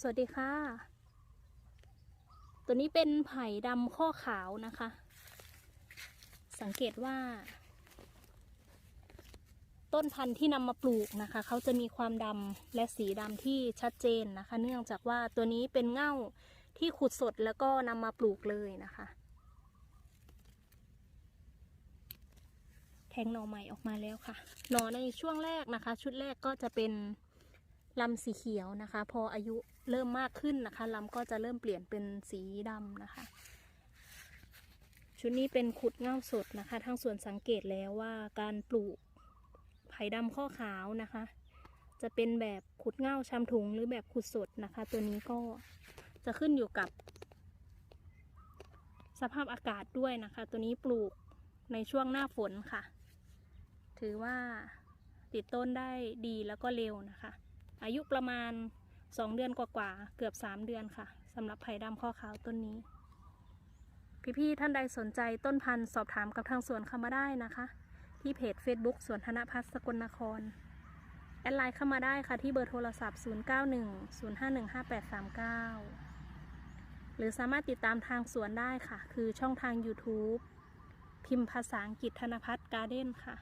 สวัสดีค่ะ ตัวนี้เป็นไผ่ดำข้อขาวนะคะ สังเกตว่า ต้นพันธุ์ที่นำมาปลูกนะคะ เขาจะมีความดำและสีดำที่ชัดเจนนะคะ เนื่องจากว่าตัวนี้เป็นเง่าที่ขุดสดแล้วก็นำมาปลูกเลยนะคะ แทงหน่อใหม่ออกมาแล้วค่ะ หน่อในช่วงแรกนะคะ ชุดแรกก็จะเป็น ลำสีเขียวนะคะ พออายุเริ่มมากขึ้นนะคะลำก็จะเริ่มเปลี่ยนเป็นสีดำนะคะ ชุดนี้เป็นขุดเง่าสดนะคะ ทางสวนสังเกตแล้วว่าการปลูกไผ่ดำข้อขาวนะคะ จะเป็นแบบขุดเง่าชำถุงหรือแบบขุดสดนะคะ ตัวนี้ก็จะขึ้นอยู่กับ สภาพอากาศด้วยนะคะ ตัวนี้ปลูกในช่วงหน้าฝนค่ะ ถือว่าติดต้นได้ดีแล้วก็เร็วนะคะ อายุประมาณ 2 เดือนกว่าๆเกือบ 3 เดือนค่ะสำหรับไผ่ดำข้อขาวต้นนี้ พี่ๆท่านใดสนใจต้นพันธุ์สอบถามกับทางสวนเข้ามาได้นะคะ ที่เพจ Facebook สวนธนพัฒน์สกลนคร แอดไลน์เข้ามาได้ค่ะที่เบอร์โทรศัพท์ 0910515839 หรือสามารถติดตามทางสวนได้ค่ะ คือช่องทาง YouTube พิมพ์ภาษาอังกฤษธนพัฒน์การ์เด้นค่ะ